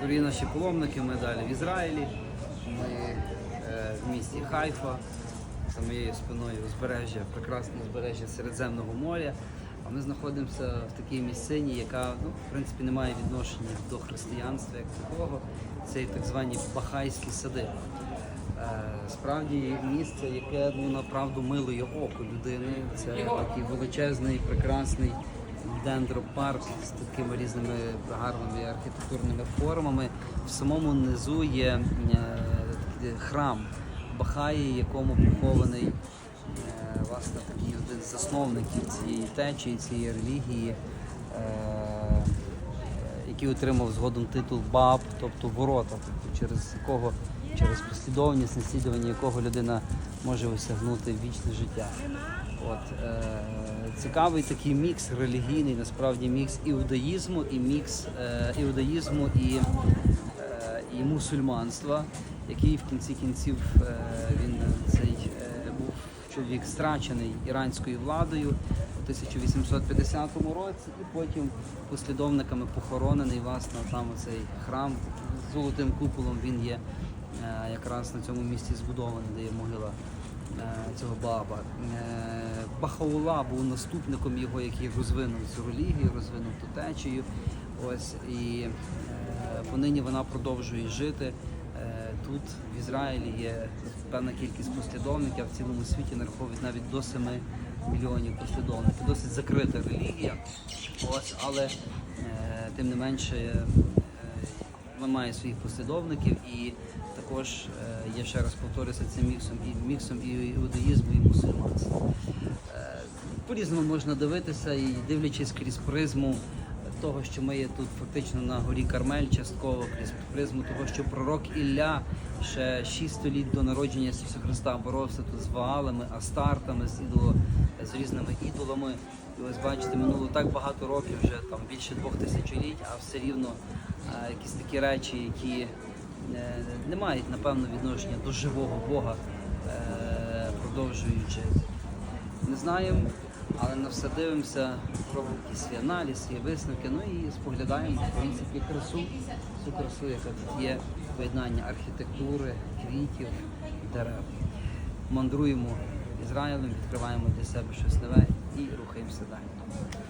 Дорогі наші паломники, ми далі в Ізраїлі. Ми е, в місті Хайфа. За моєю спиною узбережжя, прекрасне узбережжя Середземного моря. А ми знаходимося в такій місцині, яка ну, в принципі не має відношення до християнства як такого. Це так звані бахайські сади. Е, Справді місце, яке ну, направду милує око людини. Це такий величезний, прекрасний дендропарк з такими різними гарними архітектурними формами. В самому низу є е, храм Бахаї, якому похований е, власне такий один з засновників цієї течії, цієї релігії. е, який отримав згодом титул Баб, тобто ворота, тобто через якого через послідовність наслідування якого людина може осягнути вічне життя. От, е, цікавий такий мікс релігійний, насправді мікс іудаїзму і мікс е, іудаїзму і, е, і мусульманства, який в кінці кінців е, він цей е, був чоловік страчений іранською владою у 1850 році, і потім послідовниками похоронений власне там цей храм з золотим куполом. Він є е, якраз на цьому місці збудований, де є могила цього баба. Е, Бахаула був наступником його, який розвинув цю релігію, розвинув ту течію. Ось і е, понині вона продовжує жити. Е, Тут в Ізраїлі є певна кількість послідовників, а в цілому світі нараховують навіть до 7 мільйонів послідовників. Досить закрита релігія. Ось, але е, тим не менше е, вона має своїх послідовників і також е, є ще раз повторюся цим міксом і міксом і іудаїзму, і мусульманства. Е, По-різному можна дивитися і дивлячись крізь призму того, що ми є тут фактично на горі Кармель, частково крізь призму того, що пророк Ілля ще 6 століть до народження Ісуса Христа боровся тут з Ваалами, Астартами, з ідоло, з різними ідолами. І ось бачите, минуло так багато років, вже там більше двох тисячоліть, а все рівно е, якісь такі речі, які не мають напевно відношення до живого Бога, е, продовжують жити. Не знаємо, але на все дивимося, робимо якийсь свій аналіз, свої висновки, ну і споглядаємо в принципі красу, цю красу, яка тут є, поєднання архітектури, квітів, дерев. Мандруємо Ізраїлем, відкриваємо для себе щось нове і рухаємося далі.